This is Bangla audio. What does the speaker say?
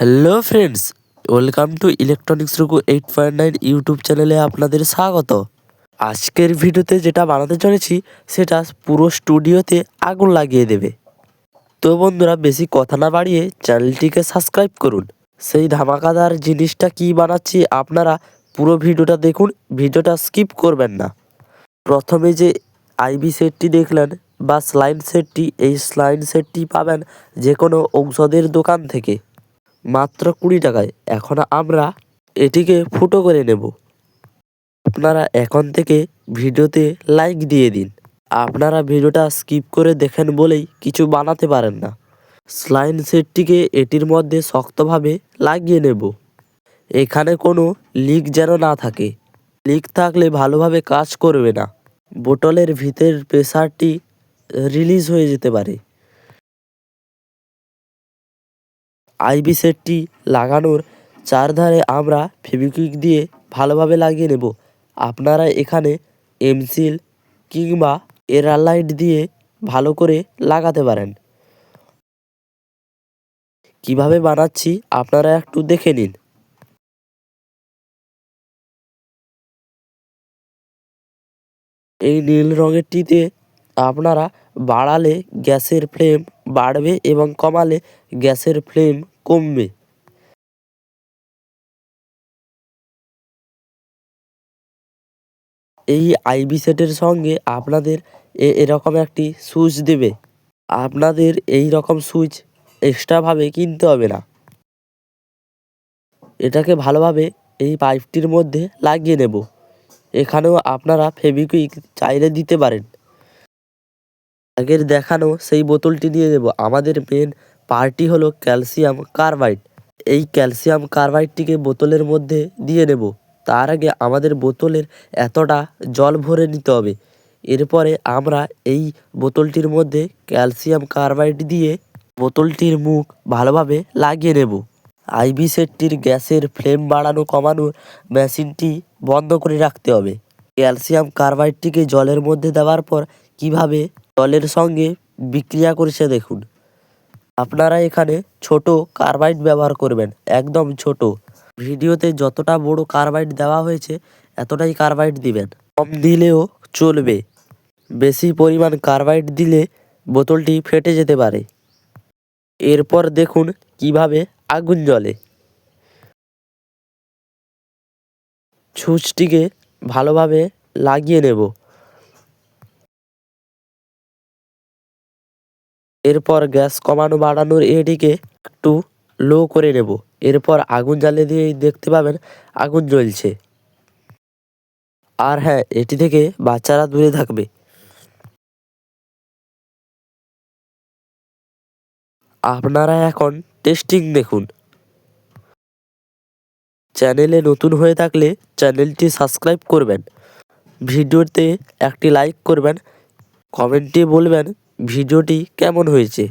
Hello friends, welcome to electronics Ruku eight point nine YouTube চ্যানেলে আপনাদের স্বাগত। আজকের ভিডিওতে যেটা বানাতে চলেছি, সেটা পুরো স্টুডিওতে আগুন লাগিয়ে দেবে। তো বন্ধুরা, বেশি কথা না বাড়িয়ে চ্যানেলটিকে সাবস্ক্রাইব করুন। সেই ধামাকাদার জিনিসটা কি বানাচ্ছি আপনারা পুরো ভিডিওটা দেখুন, ভিডিওটা স্কিপ করবেন না। প্রথমে যে আইবি সেটটি দেখলেন বা স্লাইন সেটটি, এই স্লাইন সেটটি পাবেন যে কোনো ঔষধের দোকান থেকে। মাত্র কুড়ি টাকায়। এখন আমরা এটিকে ফুটো করে নেব। আপনারা এখন থেকে ভিডিওতে লাইক দিয়ে দিন। আপনারা ভিডিওটা স্কিপ করে দেখেন বলেই কিছু বানাতে পারেন না। স্লাইন সেটটিকে এটির মধ্যে শক্তভাবে লাগিয়ে নেব। এখানে কোনো লিক যেন না থাকে। লিক থাকলে ভালোভাবে কাজ করবে না। বোতলের ভিতরের প্রেসারটি রিলিজ হয়ে যেতে পারে। আইবি সেটটি লাগানোর চারধারে আমরা ফেভিকুইক দিয়ে ভালোভাবে লাগিয়ে নেব। আপনারা এখানে এমসিল কিংবা এরালাইট দিয়ে ভালো করে লাগাতে পারেন। কীভাবে বানাচ্ছি আপনারা একটু দেখে নিন। এই নীল রঙেরটিতে আপনারা বাড়ালে গ্যাসের ফ্লেম বাড়বে এবং কমালে গ্যাসের ফ্লেম কমবে। এই আইবি সেটের সঙ্গে আপনাদের এরকম একটি সুইচ দেবে। আপনাদের এই রকম সুইচ এক্সট্রাভাবে কিনতে হবে না। এটাকে ভালোভাবে এই পাইপটির মধ্যে লাগিয়ে নেব। এখানেও আপনারা ফেভিকুইক চাইলে দিতে পারেন। আগের দেখানো সেই বোতলটি দিয়ে দেবো। আমাদের মেন পার্টি হলো ক্যালসিয়াম কার্বাইড এই ক্যালসিয়াম কার্বাইডটিকে বোতলের মধ্যে দিয়ে নেব তার আগে আমাদের বোতলের এতটা জল ভরে নিতে হবে। এরপরে আমরা এই বোতলটির মধ্যে ক্যালসিয়াম কার্বাইড দিয়ে বোতলটির মুখ ভালোভাবে লাগিয়ে নেব। আইবি সেটটির গ্যাসের ফ্লেম বাড়ানো কমানোর মেশিনটি বন্ধ করে রাখতে হবে। ক্যালসিয়াম কার্বাইডটিকে জলের মধ্যে দেওয়ার পর কীভাবে জলের সঙ্গে বিক্রিয়া করছে দেখুন। আপনারা এখানে ছোট কার্বাইড ব্যবহার করবেন, একদম ছোট। ভিডিওতে যতটা বড় কার্বাইড দেওয়া হয়েছে, এতটাই কার্বাইড দিবেন। কম দিলেও চলবে। বেশি পরিমাণ কার্বাইড দিলে বোতলটি ফেটে যেতে পারে। এরপর দেখুন কীভাবে আগুন জ্বলে। ছুঁচটিকে ভালোভাবে লাগিয়ে নেব। এরপর গ্যাস কমানো বাড়ানোর এটিকে একটু লো করে নেব। এরপর আগুন জ্বালিয়ে দিয়ে দেখতে পাবেন আগুন জ্বলছে। আর হ্যাঁ এটি থেকে বাচ্চারা দূরে থাকবে। আপনারা এখন টেস্টিং দেখুন। চ্যানেলে নতুন হয়ে থাকলে চ্যানেলটি সাবস্ক্রাইব করবেন। ভিডিওতে একটি লাইক করবেন, কমেন্টে বলবেন ভিডিওটি কেমন হয়েছে?